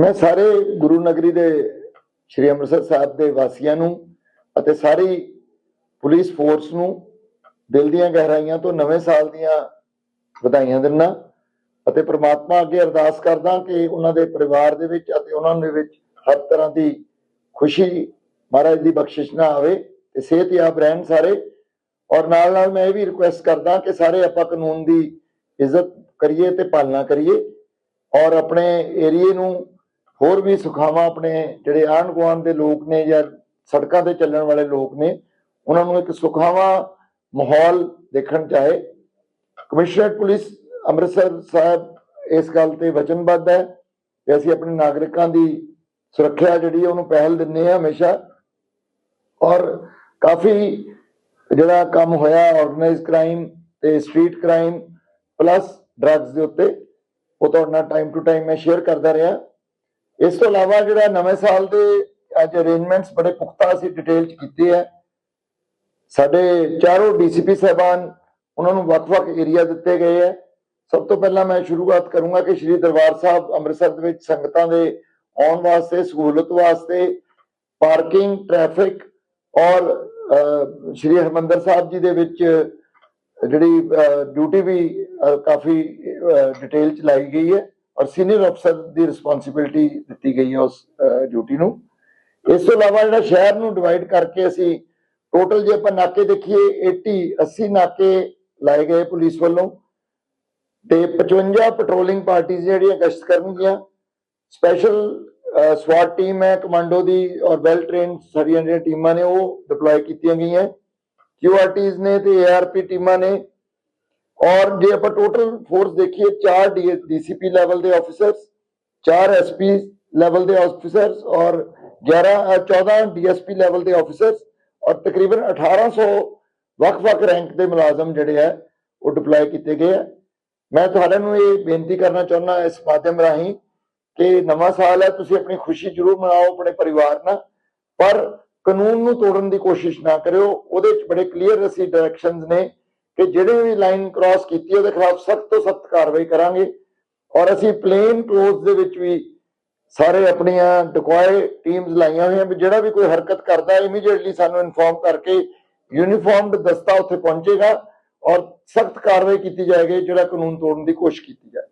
ਮੈਂ ਸਾਰੇ ਗੁਰੂ ਨਗਰੀ ਦੇ ਸ਼੍ਰੀ ਅੰਮ੍ਰਿਤਸਰ ਸਾਹਿਬ ਦੇ ਵਾਸੀਆਂ ਨੂੰ ਅਤੇ ਸਾਰੀ ਪੁਲਿਸ ਫੋਰਸ ਨੂੰ ਦਿਲ ਦੀਆਂ ਗਹਿਰਾਈਆਂ ਤੋਂ ਨਵੇਂ ਸਾਲ ਦੀਆਂ ਵਧਾਈਆਂ ਦਿੰਦਾ ਅਤੇ ਪ੍ਰਮਾਤਮਾ ਅੱਗੇ ਅਰਦਾਸ ਕਰਦਾ ਕਿ ਉਹਨਾਂ ਦੇ ਪਰਿਵਾਰ ਦੇ ਵਿੱਚ ਅਤੇ ਉਹਨਾਂ ਦੇ ਵਿੱਚ ਹਰ ਤਰ੍ਹਾਂ ਦੀ ਖੁਸ਼ੀ ਮਹਾਰਾਜ ਦੀ ਬਖਸ਼ਿਸ਼ ਨਾ ਆਵੇ ਤੇ ਸਿਹਤਯਾਬ ਰਹਿਣ ਸਾਰੇ। ਔਰ ਨਾਲ ਨਾਲ ਮੈਂ ਇਹ ਵੀ ਰਿਕੁਐਸਟ ਕਰਦਾ ਕਿ ਸਾਰੇ ਆਪਾਂ ਕਾਨੂੰਨ ਦੀ ਇੱਜ਼ਤ ਕਰੀਏ ਤੇ ਪਾਲਣਾ ਕਰੀਏ। ਔਰ ਆਪਣੇ ਏਰੀਏ ਨੂੰ ਹੋਰ ਵੀ ਸੁਖਾਵਾਂ ਆਪਣੇ ਜਿਹੜੇ ਆਂਢ ਗੁਆਂਢ ਦੇ ਲੋਕ ਨੇ ਜਾਂ ਸੜਕਾਂ ਤੇ ਚੱਲਣ ਵਾਲੇ ਲੋਕ ਨੇ, ਉਹਨਾਂ ਨੂੰ ਇੱਕ ਸੁਖਾਵਾਂ ਮਾਹੌਲ ਦੇਖਣ ਚਾਹੇ। ਕਮਿਸ਼ਨਰ ਪੁਲਿਸ ਅੰਮ੍ਰਿਤਸਰ ਸਾਹਿਬ ਇਸ ਗੱਲ ਤੇ ਵਚਨਬੱਧ ਹੈ ਕਿ ਅਸੀਂ ਆਪਣੇ ਨਾਗਰਿਕਾਂ ਦੀ ਸੁਰੱਖਿਆ ਜਿਹੜੀ ਹੈ ਉਹਨੂੰ ਪਹਿਲ ਦਿੰਦੇ ਹਾਂ ਹਮੇਸ਼ਾ। ਔਰ ਕਾਫੀ ਜਿਹੜਾ ਕੰਮ ਹੋਇਆ ਆਰਗੇਨਾਈਜ਼ ਕ੍ਰਾਈਮ ਤੇ ਸਟਰੀਟ ਕ੍ਰਾਈਮ ਪਲੱਸ ਡਰੱਗਸ ਦੇ ਉੱਤੇ, ਉਹ ਤੁਹਾਡੇ ਨਾਲ ਟਾਈਮ ਟੂ ਟਾਈਮ ਮੈਂ ਸ਼ੇਅਰ ਕਰਦਾ ਰਿਹਾ। ਇਸ ਤੋਂ ਇਲਾਵਾ ਜਿਹੜਾ ਨਵੇਂ ਸਾਲ ਦੇ ਅੱਜ ਅਰੇਂਜਮੈਂਟਸ ਬੜੇ ਪੁਖਤਾ ਅਸੀਂ ਡਿਟੇਲ ਚ ਕੀਤੇ ਆ। ਸਾਡੇ ਚਾਰੋਂ ਡੀਸੀਪੀ ਸਾਹਿਬਾਨ ਉਹਨਾਂ ਨੂੰ ਵੱਖ-ਵੱਖ ਏਰੀਆ ਦਿੱਤੇ ਗਏ ਹੈ ਸਭ ਤੋਂ ਪਹਿਲਾਂ ਮੈਂ ਸ਼ੁਰੂਆਤ ਕਰੂੰਗਾ ਕਿ ਸ਼੍ਰੀ ਦਰਬਾਰ ਸਾਹਿਬ ਅੰਮ੍ਰਿਤਸਰ ਦੇ ਵਿੱਚ ਸੰਗਤਾਂ ਦੇ ਆਉਣ ਵਾਸਤੇ, ਸਹੂਲਤ ਵਾਸਤੇ ਪਾਰਕਿੰਗ ਟ੍ਰੈਫਿਕ ਔਰ ਸ਼੍ਰੀ ਹਰਮੰਦਰ ਸਾਹਿਬ ਜੀ ਦੇ ਵਿੱਚ ਜਿਹੜੀ ਡਿਊਟੀ ਵੀ ਕਾਫੀ ਡਿਟੇਲ ਚ ਲਾਈ ਗਈ ਹੈ। ਔਰ ਸੀਨੀਅਰ ਅਫਸਰ ਦੀ ਰਿਸਪੌਂਸਿਬਿਲਟੀ ਦਿੱਤੀ ਗਈ ਹੈ ਉਸ ਡਿਊਟੀ ਨੂੰ। ਇਸ ਤੋਂ ਇਲਾਵਾ ਜਿਹੜਾ ਸ਼ਹਿਰ ਨੂੰ ਡਿਵਾਈਡ ਕਰਕੇ ਅਸੀਂ ਟੋਟਲ ਜੇ ਆਪਾਂ ਨਾਕੇ ਦੇਖੀਏ 80 80 ਨਾਕੇ ਲਾਏ ਗਏ ਪੁਲਿਸ ਵੱਲੋਂ। ਤੇ 55 ਪੈਟਰੋਲਿੰਗ ਪਾਰਟੀਆਂ ਜਿਹੜੀਆਂ ਗਸ਼ਤ ਕਰਨਗੀਆਂ। ਸਪੈਸ਼ਲ ਸਵਾਟ ਟੀਮ ਹੈ ਕਮਾਂਡੋ ਦੀ ਔਰ ਵੈਲ ਟ੍ਰੇਨਡ ਸਾਰੀਆਂ ਜਿਹੜੀਆਂ ਟੀਮਾਂ ਨੇ ਉਹ ਡਿਪਲੋਏ ਕੀਤੀਆਂ ਗਈਆਂ। ਕਿਊਆਰਟੀਜ਼ ਨੇ ਤੇ ਏਆਰਪੀ ਟੀਮਾਂ ਨੇ। ਔਰ ਜੇ ਆਪਾਂ ਟੋਟਲ ਫੋਰਸ ਦੇਖੀਏ 4 ਡੀਸੀਪੀ ਲੈਵਲ ਦੇ ਆਫੀਸਰਸ 4 ਐਸਪੀ ਲੈਵਲ ਦੇ ਆਫੀਸਰਸ ਔਰ 11 14 ਡੀਐਸਪੀ ਲੈਵਲ ਦੇ ਆਫੀਸਰਸ ਔਰ ਤਕਰੀਬਨ 1800 ਵੱਖ-ਵੱਖ ਰੈਂਕ ਦੇ ਮੁਲਾਜ਼ਮ ਜਿਹੜੇ ਆ, ਉਹ ਡਿਪਲੋਏ ਕੀਤੇ ਗਏ ਆ। ਮੈਂ ਤੁਹਾਰਿਆਂ ਨੂੰ ਇਹ ਬੇਨਤੀ ਕਰਨਾ ਚਾਹੁੰਦਾ ਇਸ ਮਾਧਿਅਮ ਰਾਹੀਂ ਕਿ ਨਵਾਂ ਸਾਲ ਹੈ, ਤੁਸੀਂ ਆਪਣੀ ਖੁਸ਼ੀ ਜ਼ਰੂਰ ਮਨਾਓ ਆਪਣੇ ਪਰਿਵਾਰ ਨਾਲ, ਪਰ ਕਾਨੂੰਨ ਨੂੰ ਤੋੜਨ ਦੀ ਕੋਸ਼ਿਸ਼ ਨਾ ਕਰਿਓ। ਉਹਦੇ ਵਿੱਚ ਬੜੇ ਕਲੀਅਰ ਅਸੀਂ ਡਾਇਰੈਕਸ਼ਨਸ ਨੇ। ਕਿ ਜਿਹੜੇ ਵੀ ਲਾਈਨ ਕ੍ਰਾਸ ਕੀਤੀ ਉਹਦੇ ਖਿਲਾਫ ਸਖਤ ਤੋਂ ਸਖਤ ਕਾਰਵਾਈ ਕਰਾਂਗੇ। ਔਰ ਅਸੀਂ ਪਲੇਨ ਕਲੋਥ ਦੇ ਵਿੱਚ ਵੀ ਸਾਰੇ ਆਪਣੀਆਂ ਡਿਕੋਏ ਟੀਮਸ ਲਾਈਆਂ ਹੋਈਆਂ, ਵੀ ਜਿਹੜਾ ਵੀ ਕੋਈ ਹਰਕਤ ਕਰਦਾ ਹੈ ਇਮੀਡੀਏਟਲੀ ਸਾਨੂੰ ਇਨਫੋਰਮ ਕਰਕੇ ਯੂਨੀਫਾਰਮਡ ਦਸਤਾ ਉੱਥੇ ਪਹੁੰਚੇਗਾ ਔਰ ਸਖਤ ਕਾਰਵਾਈ ਕੀਤੀ ਜਾਏਗੀ, ਜਿਹੜਾ ਕਾਨੂੰਨ ਤੋੜਨ ਦੀ ਕੋਸ਼ਿਸ਼ ਕੀਤੀ ਜਾਏ।